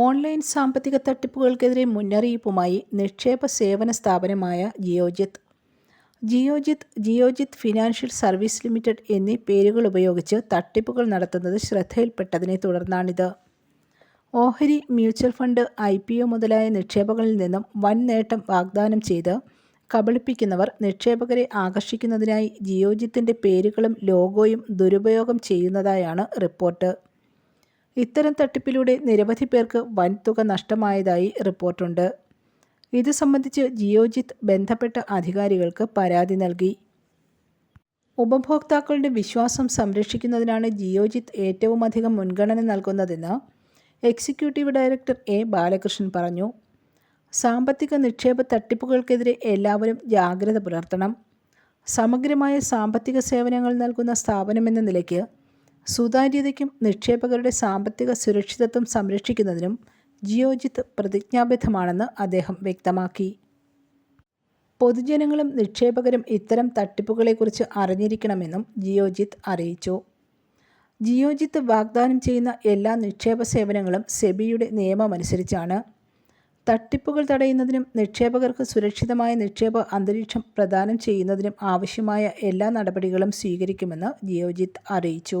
Online സാമ്പത്തിക തട്ടിപ്പുകൾക്കെതിരെ മുന്നറിയിപ്പുമായി നിക്ഷേപ സേവന സ്ഥാപനമായ Geojit. Geojit Geojit financial service limited എന്നീ പേരുകൾ ഉപയോഗിച്ച് തട്ടിപ്പുകൾ നടത്തുന്നത് ശ്രദ്ധയിൽപ്പെട്ടതിനെ തുടർന്നാണിത്. ഓഹരി mutual fund I P O മുതലായ നിക്ഷേപങ്ങളിൽ നിന്നും വൻ നേട്ടം വാഗ്ദാനം ചെയ്ത് കബളിപ്പിക്കുന്നവർ നിക്ഷേപകരെ ആകർഷിക്കുന്നതിനായി ജിയോജിത്തിന്റെ പേരുകളും ലോഗോയും ദുരുപയോഗം ചെയ്യുന്നതായാണ് റിപ്പോർട്ട്. ഇത്തരം തട്ടിപ്പിലൂടെ നിരവധി പേർക്ക് വൻതുക നഷ്ടമായതായി റിപ്പോർട്ടുണ്ട്. ഇത് സംബന്ധിച്ച് ജിയോജിത്ത് ബന്ധപ്പെട്ട അധികാരികൾക്ക് പരാതി നൽകി. ഉപഭോക്താക്കളുടെ വിശ്വാസം സംരക്ഷിക്കുന്നതിനാണ് ജിയോജിത്ത് ഏറ്റവുമധികം മുൻഗണന നൽകുന്നതെന്ന് എക്സിക്യൂട്ടീവ് ഡയറക്ടർ എ ബാലകൃഷ്ണൻ പറഞ്ഞു. സാമ്പത്തിക നിക്ഷേപ തട്ടിപ്പുകൾക്കെതിരെ എല്ലാവരും ജാഗ്രത പുലർത്തണം. സമഗ്രമായ സാമ്പത്തിക സേവനങ്ങൾ നൽകുന്ന സ്ഥാപനമെന്ന നിലയ്ക്ക് സുതാര്യതയ്ക്കും നിക്ഷേപകരുടെ സാമ്പത്തിക സുരക്ഷിതത്വം സംരക്ഷിക്കുന്നതിനും ജിയോജിത്ത് പ്രതിജ്ഞാബദ്ധമാണെന്ന് അദ്ദേഹം വ്യക്തമാക്കി. പൊതുജനങ്ങളും നിക്ഷേപകരും ഇത്തരം തട്ടിപ്പുകളെക്കുറിച്ച് അറിഞ്ഞിരിക്കണമെന്നും ജിയോജിത്ത് അറിയിച്ചു. ജിയോജിത്ത് വാഗ്ദാനം ചെയ്യുന്ന എല്ലാ നിക്ഷേപ സേവനങ്ങളും സെബിയുടെ നിയമമനുസരിച്ചാണ്. തട്ടിപ്പുകൾ തടയുന്നതിനും നിക്ഷേപകർക്ക് സുരക്ഷിതമായ നിക്ഷേപ അന്തരീക്ഷം പ്രദാനം ചെയ്യുന്നതിനും ആവശ്യമായ എല്ലാ നടപടികളും സ്വീകരിക്കുമെന്ന് ജിയോജിത്ത് അറിയിച്ചു.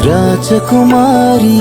రాజకుమారి.